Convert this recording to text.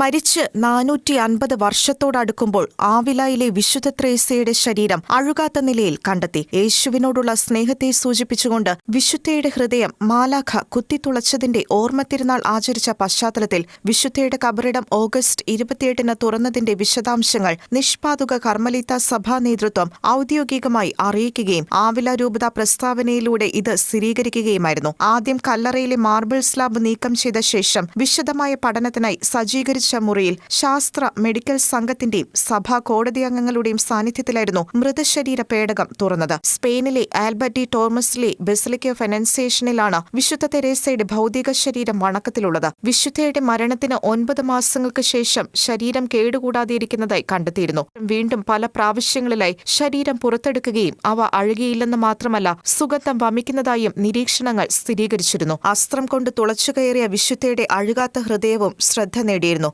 മരിച്ച് നാനൂറ്റി അൻപത് വർഷത്തോടടുക്കുമ്പോൾ ആവിലായിലെ വിശുദ്ധ ത്രേസ്യയുടെ ശരീരം അഴുകാത്ത നിലയിൽ കണ്ടെത്തി. യേശുവിനോടുള്ള സ്നേഹത്തെ സൂചിപ്പിച്ചുകൊണ്ട് വിശുദ്ധയുടെ ഹൃദയം മാലാഖ കുത്തിത്തുളച്ചതിന്റെ ഓർമ്മ തിരുനാൾ ആചരിച്ച പശ്ചാത്തലത്തിൽ വിശുദ്ധയുടെ കബറിടം ഓഗസ്റ്റ് ഇരുപത്തിയെട്ടിന് തുറന്നതിന്റെ വിശദാംശങ്ങൾ നിഷ്പാതുക കർമ്മലീത്ത സഭാ നേതൃത്വം ഔദ്യോഗികമായി അറിയിക്കുകയും ആവില രൂപത പ്രസ്താവനയിലൂടെ ഇത് സ്ഥിരീകരിക്കുകയുമായിരുന്നു. ആദ്യം കല്ലറയിലെ മാർബിൾ സ്ലാബ് നീക്കം ചെയ്ത ശേഷം വിശദമായ പഠനത്തിനായി സജ്ജീകരിച്ച മുറിയിൽ ശാസ്ത്ര മെഡിക്കൽ സംഘത്തിന്റെയും സഭാ കോടതി അംഗങ്ങളുടെയും സാന്നിധ്യത്തിലായിരുന്നു മൃതശരീര പേടകം തുറന്നത്. സ്പെയിനിലെ ആൽബർട്ടി ടോമസിലെ ബെസലിക്ക ഫെനൻസേഷനിലാണ് വിശുദ്ധ തെരേസയുടെ ഭൗതിക ശരീരം വണക്കത്തിലുള്ളത്. വിശുദ്ധയുടെ മരണത്തിന് ഒൻപത് മാസങ്ങൾക്ക് ശേഷം ശരീരം കേടുകൂടാതെയിരിക്കുന്നതായി കണ്ടെത്തിയിരുന്നു. വീണ്ടും പല പ്രാവശ്യങ്ങളിലായി ശരീരം പുറത്തെടുക്കുകയും അവ അഴുകിയില്ലെന്ന് മാത്രമല്ല സുഗന്ധം വമിക്കുന്നതായും നിരീക്ഷണങ്ങൾ സ്ഥിരീകരിച്ചിരുന്നു. അസ്ത്രം കൊണ്ട് തുളച്ചുകയറിയ വിശുദ്ധയുടെ അഴുകാത്ത ഹൃദയവും ശ്രദ്ധ നേടിയിരുന്നു.